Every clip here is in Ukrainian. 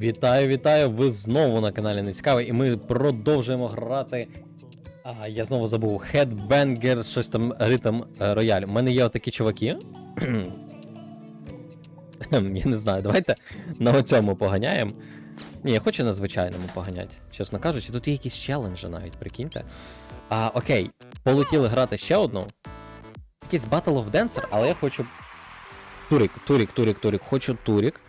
Вітаю, вітаю! Ви знову на каналі Нецікавий, і ми продовжуємо грати. А, я знову забув Headbanger, щось там ритм рояль. У мене є отакі чуваки. Я не знаю, давайте на оцьому поганяємо. Ні, я хочу на звичайному поганяти, чесно кажучи. Тут є якісь челенджі навіть, прикиньте. А, окей, полетіли грати ще одну. Якийсь Battle of Dancer, але я хочу. Турік, турік, турік, турік. Хочу турік.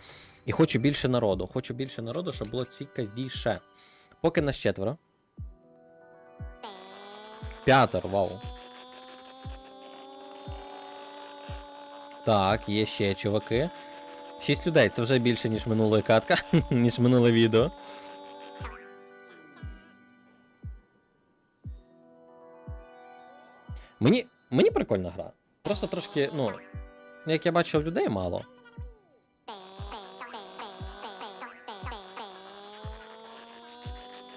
І хочу більше народу. Хочу більше народу, щоб було цікавіше. Поки нас четверо. П'ятеро, вау. Так, є ще чуваки. Шість людей, це вже більше, ніж минула катка, ніж минуле відео. Мені, мені прикольна гра. Просто трошки, ну, як я бачив, людей мало.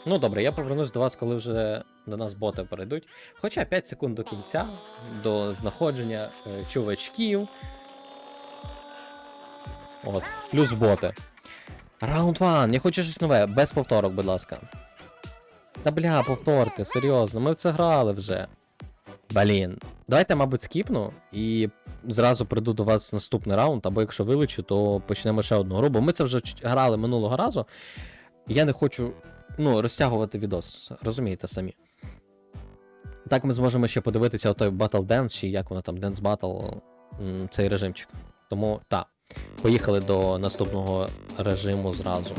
Ну добре, я повернусь до вас, коли вже до нас боти перейдуть. Хоча 5 секунд до кінця, до знаходження е, чувачків. От, плюс боти. Раунд 1, я хочу щось нове, без повторок, будь ласка. Та бля, повторки, серйозно, ми в це грали вже. Блін. Давайте, мабуть, скіпну і зразу прийду до вас наступний раунд, або якщо вилечу, то почнемо ще одну гру, бо ми це вже грали минулого разу. Я не хочу ну, розтягувати відос, розумієте самі. Так ми зможемо ще подивитися отой Battle Dance, чи як воно там, Dance Battle, цей режимчик. Тому так, поїхали до наступного режиму зразу.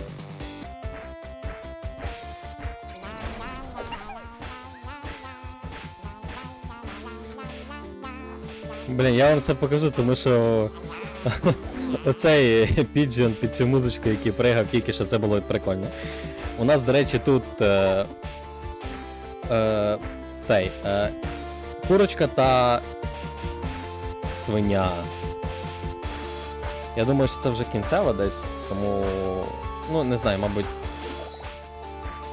Блін, я вам це покажу, тому що оцей піджон під цю музичку, який пригав тільки що це було прикольно. У нас, до речі, тут е, е, цей е, курочка та свиня. Я думаю, що це вже кінцева десь, тому. Ну, не знаю, мабуть.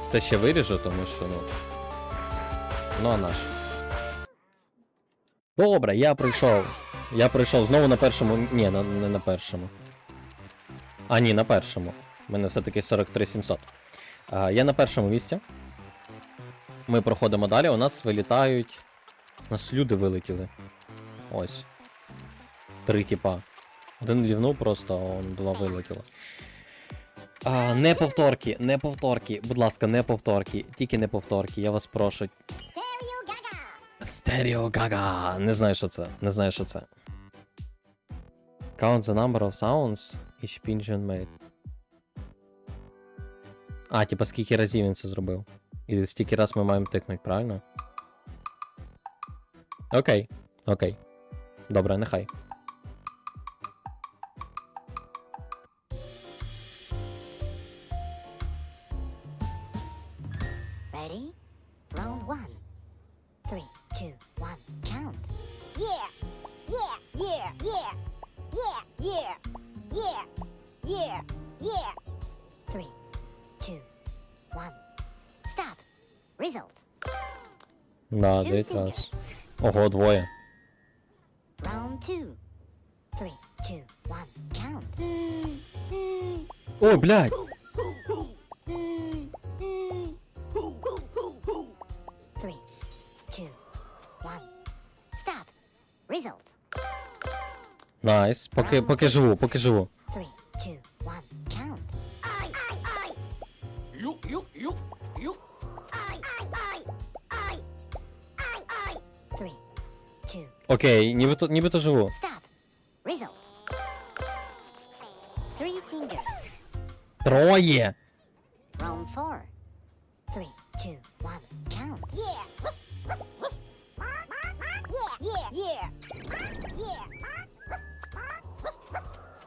Все ще виріжу, тому що, ну. Ну а наш. Добре, я прийшов. Я прийшов знову на першому. Ні, на, не на першому. А, ні, на першому. У мене все-таки 43700. Я на першому місці. Ми проходимо далі. У нас вилітають. У нас люди вилетіли. Ось. Три тіпа. Один лівнув просто, он два вилетіло. А, не повторки, не повторки. Будь ласка, не повторки. Тільки не повторки, я вас прошу. Стерео Гага. Не знаю, що це. Не знаю, що це. Count the number of sounds each pigeon made. А, типа скільки разів він це зробив. І стільки раз ми маємо тикнути, правильно? Окей. Окей. Добре, нехай. Ready? Round one. Да, Two дев'ять singers. раз. Ого, двоє. Round two. Three, two, one, count. О, блядь! Three, two, one. Stop. Results. Найс. Поки, поки живу, поки живу. Окей, нібито, нібито живу. stop. Results. Three singers. Троє! Round four. Three, two, one, count. Yeah. Yeah, yeah, yeah. Yeah.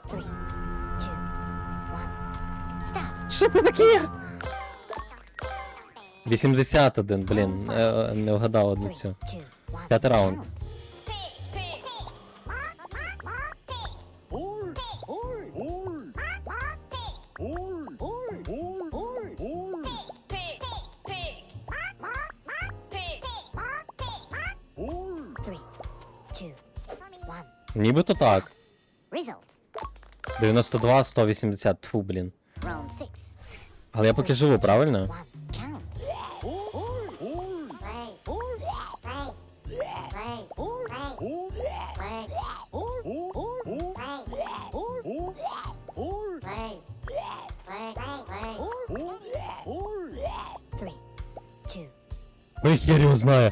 Three, two, one. Stop. Що це таке? 81, блін, е, не вгадав одну цю. П'ятий раунд. Нібито так. 92, 180, тфу, блін. Але я поки живу, правильно? Ой, я его знаю.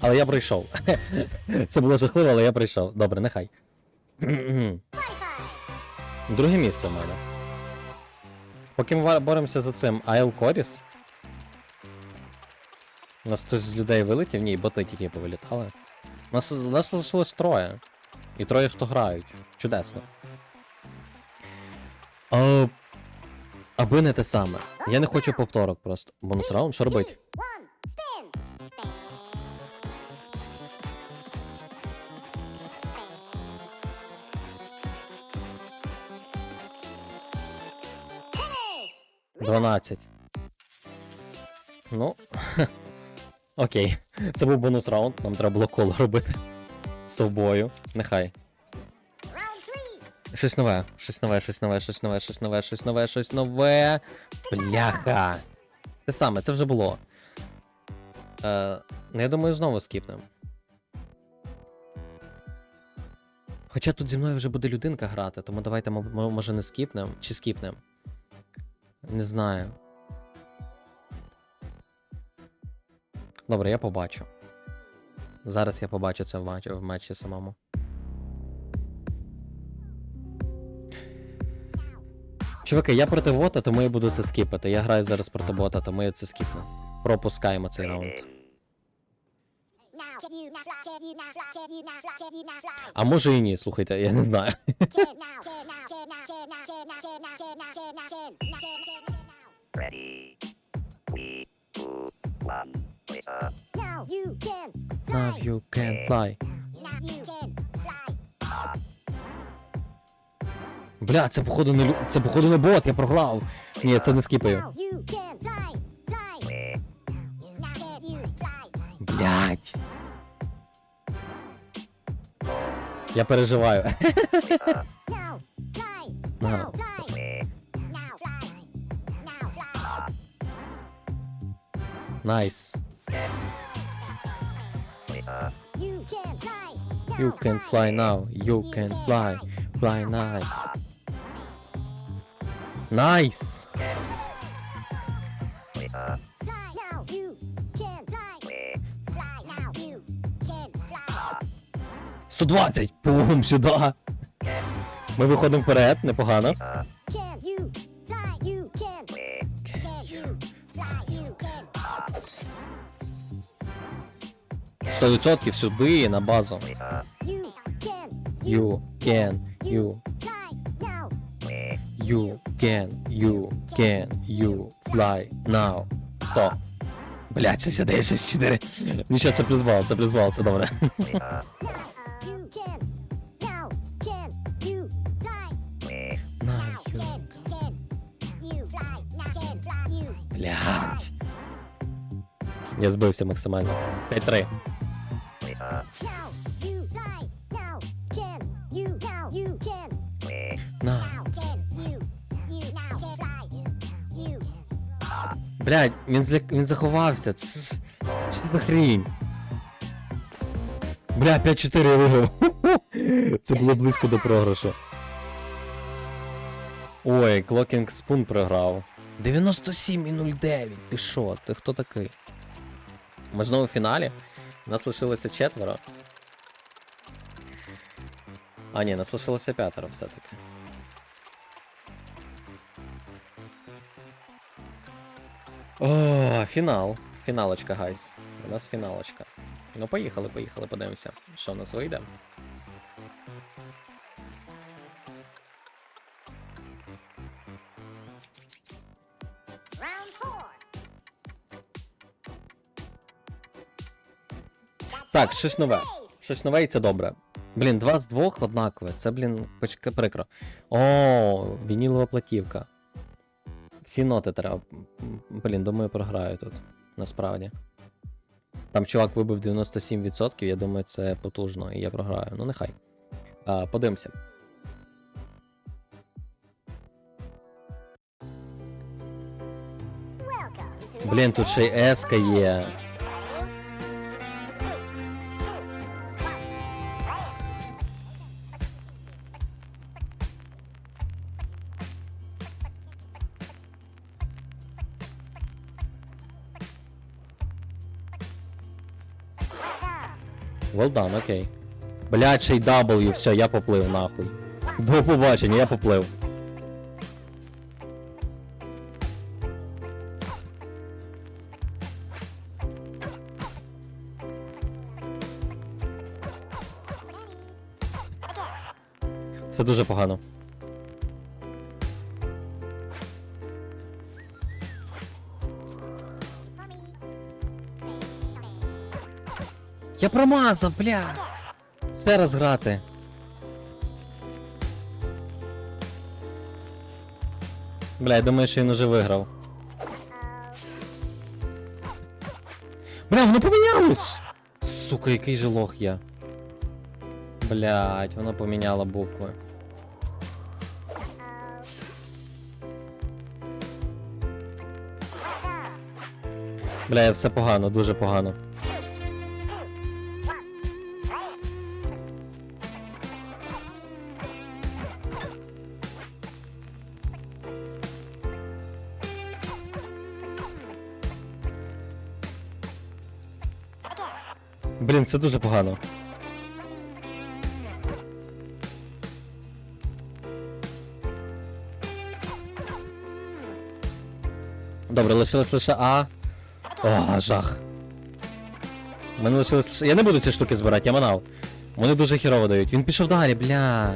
Але я пройшов. Це було жахливо, але я пройшов. Добре, нехай. Друге місце в мене. Поки ми боремося за цим Айл Коріс. У нас хтось з людей вилетів, ні, боти тільки повилітали. У нас, у нас лишилось троє. І троє хто грають. Чудесно. А, аби не те саме. Я не хочу повторок просто. Бонус раунд, що робить? 12. Ну. Окей. Це був бонус раунд, нам треба було коло робити. З собою. Нехай. Щось нове, щось нове, щось нове, щось нове, щось нове, щось нове, щось нове. Бляха. Те саме, це вже було. Е, ну, я думаю, знову скіпнем. Хоча тут зі мною вже буде людинка грати, тому давайте, може не скіпнем, чи скіпнем. Не знаю. Добре, я побачу. Зараз я побачу це в матчі, в матчі самому. Чуваки, я проти бота, тому я буду це скіпати. Я граю зараз проти бота, тому я це скіпну. Пропускаємо цей раунд. А може і ні, слухайте, я не знаю. Ready. Three, two, one. Please, uh, now. Now you can Now fly. you can fly. Now you can fly. Бля, це походу не лю... це походу не бот, я програв. Ні, це не скіпаю. Блять. Я переживаю. Найс. You can fly now. You can fly. Fly now. Найс. Сто двадцять. Пум сюди. Ми виходимо вперед, непогано. 100% сюди на базу. You can, you You can, you can, you fly now. 100. Блять, 69, 64. Нічого, це плюс бал, це плюс бал, це добре. Блять. Я збився максимально. 5-3. Блять, він, зля... він заховався. Що за хрінь? Бля, 5-4 я виграв. Це було близько до програшу. Ой, Clocking Spoon програв. 97 і 09. Ти що? Ти хто такий? Ми знову в фіналі. Нас лишилося четверо. А, ні, нас лишилося п'ятеро все-таки. О, фінал. Фіналочка, гайс. У нас фіналочка. Ну, поїхали, поїхали, подивимося, що в нас вийде. Так, щось нове. Щось нове і це добре. Блін, два з двох однакове. Це, блін, прикро. О, вінілова платівка. Всі ноти треба. Блін, думаю, програю тут. Насправді. Там чувак вибив 97%, я думаю, це потужно, і я програю. Ну, нехай. А, подивимося. Блін, тут ще й еска є. Well done, окей. Блядь, ще й W, все, я поплив нахуй. До побачення, я поплив. Це дуже погано. Промазав, бля. Ще раз грати. Бля, я думаю, що він уже виграв. Бля, воно помінялось! Сука, який же лох я. Блять, воно поміняло букви. Бля, все погано, дуже погано. Блін, це дуже погано. Добре, лишилось лише А. О, жах. Мене лишилось. Я не буду ці штуки збирати, я манав. Вони дуже хірово дають. Він пішов далі, бля.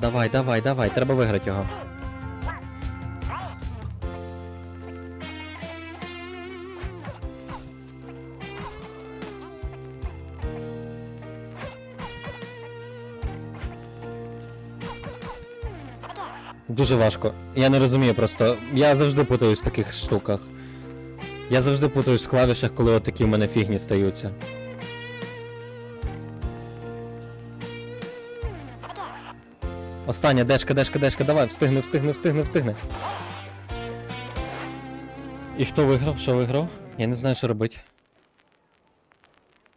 Давай, давай, давай, треба виграти його. Дуже важко. Я не розумію просто. Я завжди путаюсь в таких штуках. Я завжди путаюсь в клавішах, коли от такі в мене фігні стаються. Остання, дешка, дешка, дешка, давай, встигни, встигни, встигни, встигни. І хто виграв? Що виграв? Я не знаю, що робить.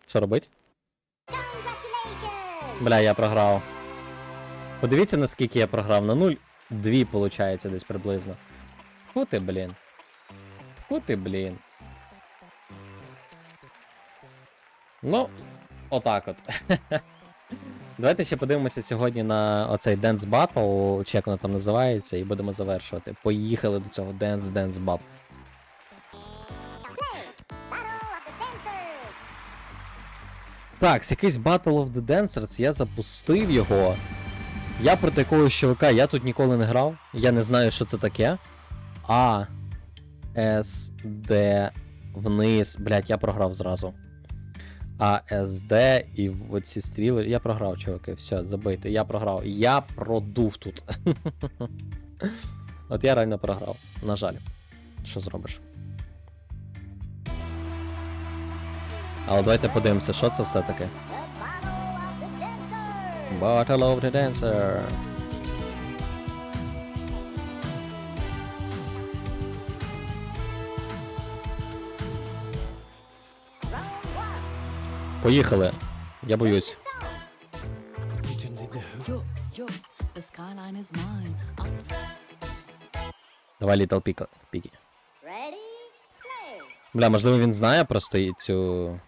Що робить? Бля, я програв. Подивіться, наскільки я програв. На 0, 2 виходить десь приблизно. Фу ти, блін. Фу ти, блін. Ну, отак от. Давайте ще подивимося сьогодні на оцей Dance Battle, чи як воно там називається, і будемо завершувати. Поїхали до цього Dance Dance Battle. Так, якийсь Battle of the Dancers, я запустив його. Я проти якогось чувака, я тут ніколи не грав. Я не знаю, що це таке. А. С, Д. Вниз. Блять, я програв зразу. А, С, Д і оці стріли. Я програв, чуваки. Все, забийте. Я програв. Я продув тут. От я реально програв. На жаль. Що зробиш? Але давайте подивимося, що це все таке. Battle of the Dancer. Поїхали. Я боюсь. Давай Piggy. Ready? Play! Бля, можливо, він знає просто і цю.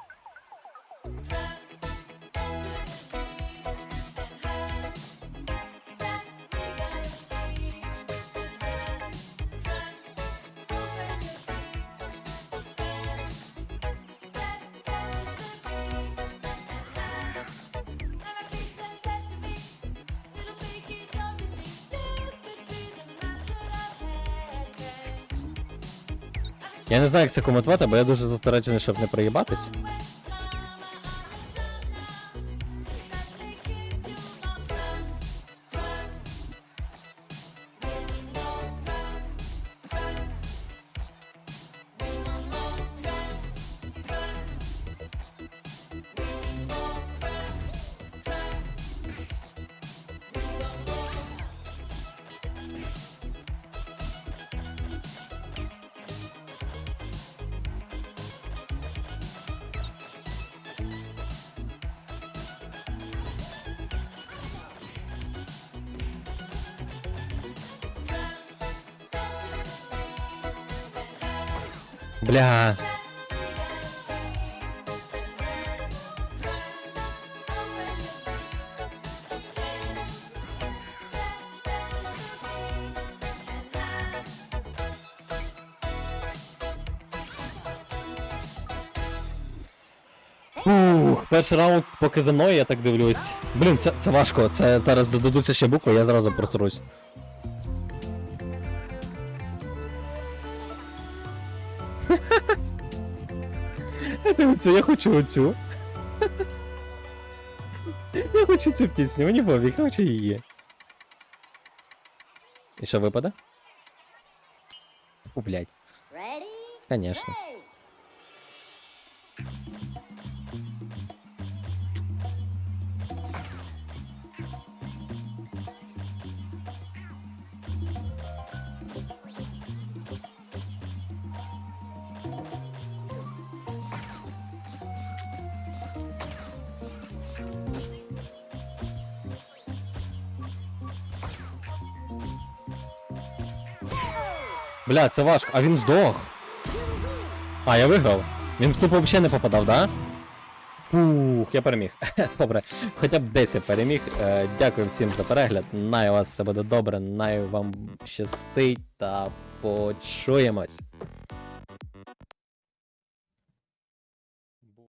Я не знаю, як це коментувати, бо я дуже застережений, щоб не приїбатись. Бля. Ух, перший раунд поки за мною, я так дивлюсь. Блін, це, це важко. Це зараз додадуться ще букви, я зразу прострусь. Дивіться, я хочу оцю. Я хочу цю пісню, мені пофіг, я хочу її. І що випаде? У, блядь, Ready? конечно. Бля, це важко. А він здох. А, я виграв. Він тупо взагалі не попадав, да? Фух, я переміг. Добре, хоча б десь я переміг. Е, дякую всім за перегляд. Най у вас все буде добре, най вам щастить та почуємось.